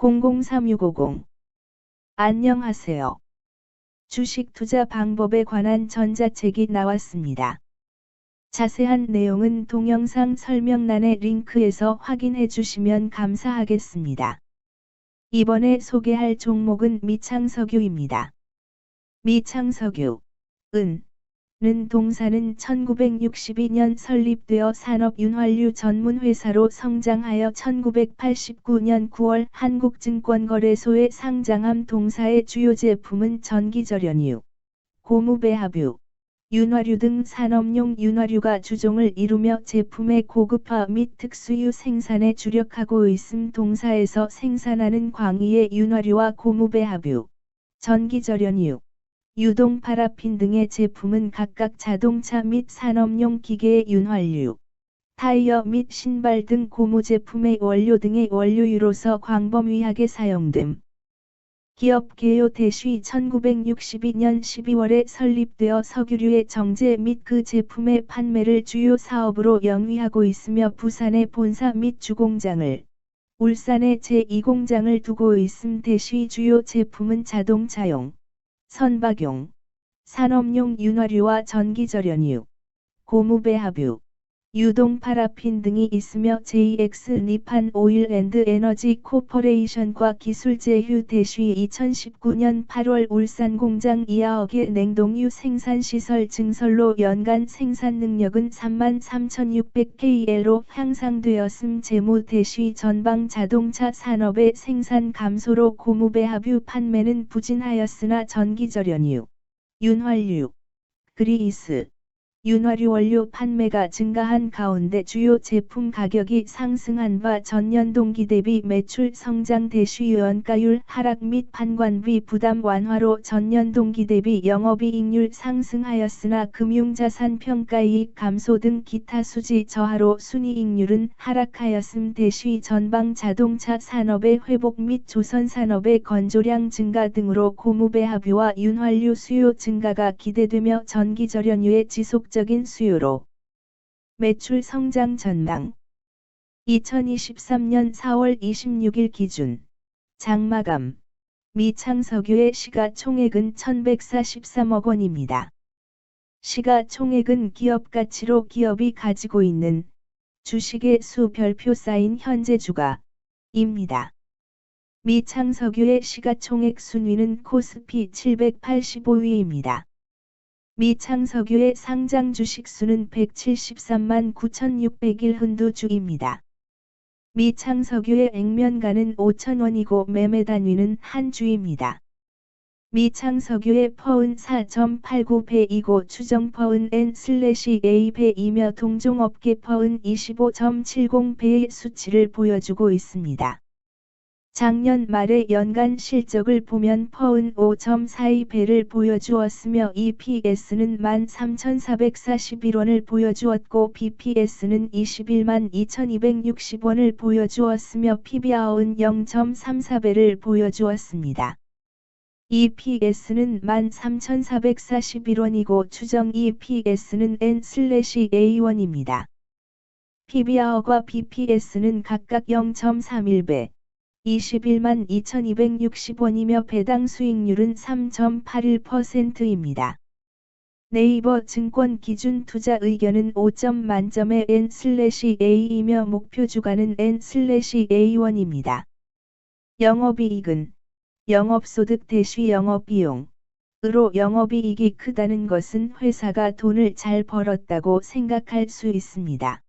003650 안녕하세요. 주식 투자 방법에 관한 전자책이 나왔습니다. 자세한 내용은 동영상 설명란의 링크에서 확인해 주시면 감사하겠습니다. 이번에 소개할 종목은 미창석유입니다. 미창석유, 은, 는 동사는 1962년 설립되어 산업윤활유 전문 회사로 성장하여 1989년 9월 한국증권거래소에 상장함 동사의 주요 제품은 전기절연유, 고무배합유, 윤활유 등 산업용 윤활유가 주종을 이루며 제품의 고급화 및 특수유 생산에 주력하고 있음 동사에서 생산하는 광의의 윤활유와 고무배합유, 전기절연유, 유동 파라핀 등의 제품은 각각 자동차 및 산업용 기계의 윤활유, 타이어 및 신발 등 고무 제품의 원료 등의 원료유로서 광범위하게 사용됨. 기업 개요 대시 1962년 12월에 설립되어 석유류의 정제 및 그 제품의 판매를 주요 사업으로 영위하고 있으며 부산의 본사 및 주공장을, 울산에 제2공장을 두고 있음 대시 주요 제품은 자동차용, 선박용, 산업용 윤활유와 전기절연유, 고무배합유, 유동 파라핀 등이 있으며 JX 니판 오일 앤드 에너지 코퍼레이션과 기술제휴 대쉬 2019년 8월 울산 공장 이하억의 냉동유 생산시설 증설로 연간 생산 능력은 33,600KL로 향상되었음 재무 대쉬 전방 자동차 산업의 생산 감소로 고무배 합유 판매는 부진하였으나 전기절연유, 윤활유, 그리이스, 윤활유 원료 판매가 증가한 가운데 주요 제품 가격이 상승한 바 전년 동기 대비 매출 성장 대시 원가율 하락 및 판관비 부담 완화로 전년 동기 대비 영업이익률 상승하였으나 금융자산 평가이익 감소 등 기타 수지 저하로 순이익률은 하락하였음 대시 전방 자동차 산업의 회복 및 조선 산업의 건조량 증가 등으로 고무배 합유와 윤활유 수요 증가가 기대되며 전기절연유의 지속 적인 수요로 매출 성장 전망 2023년 4월 26일 기준 장마감 미창석유의 시가총액은 1143억 원입니다. 시가총액은 기업 가치로 기업이 가지고 있는 주식의 수 별표 쌓인 현재 주가입니다. 미창석유의 시가총액 순위는 코스피 785위입니다. 미 창석유의 상장 주식수는 173만 9,600일 흔두 주입니다. 미 창석유의 액면가는 5천원이고 매매 단위는 한 주입니다. 미 창석유의 퍼은 4.89배이고 추정 퍼은 N/A배이며 동종업계 퍼은 25.70배의 수치를 보여주고 있습니다. 작년 말의 연간 실적을 보면 퍼은 5.42배를 보여주었으며 EPS는 13,441원을 보여주었고 BPS는 21만 2,260원을 보여주었으며 PBR은 0.34배를 보여주었습니다. EPS는 13,441원이고 추정 EPS는 N/A1입니다. PBR과 BPS는 각각 0.31배, 21만 2260원이며 배당 수익률은 3.81%입니다. 네이버 증권 기준 투자 의견은 5점 만점의 N/A이며 목표 주가는 N/A1입니다. 영업이익은 영업소득 대시 영업비용 으로 영업이익이 크다는 것은 회사가 돈을 잘 벌었다고 생각할 수 있습니다.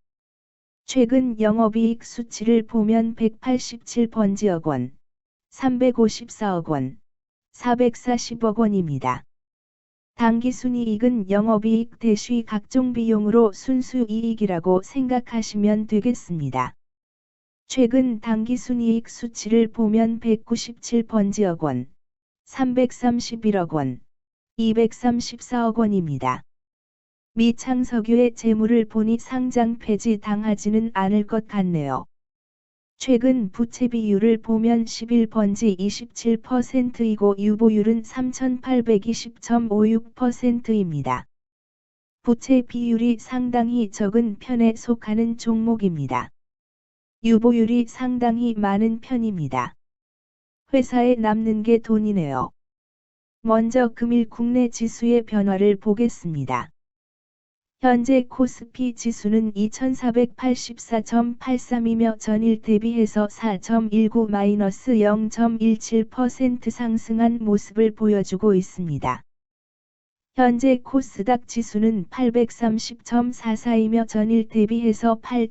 최근 영업이익 수치를 보면 187번지억 원, 354억 원, 440억 원입니다. 당기순이익은 영업이익 대시 각종 비용으로 순수이익이라고 생각하시면 되겠습니다. 최근 당기순이익 수치를 보면 197번지억 원, 331억 원, 234억 원입니다. 미 창석유의 재물을 보니 상장 폐지 당하지는 않을 것 같네요. 최근 부채 비율을 보면 11번지 27%이고 유보율은 3820.56%입니다. 부채 비율이 상당히 적은 편에 속하는 종목입니다. 유보율이 상당히 많은 편입니다. 회사에 남는 게 돈이네요. 먼저 금일 국내 지수의 변화를 보겠습니다. 현재 코스피 지수는 2484.83이며 전일 대비해서 4.19-0.17% 상승한 모습을 보여주고 있습니다. 현재 코스닥 지수는 830.44이며 전일 대비해서 8.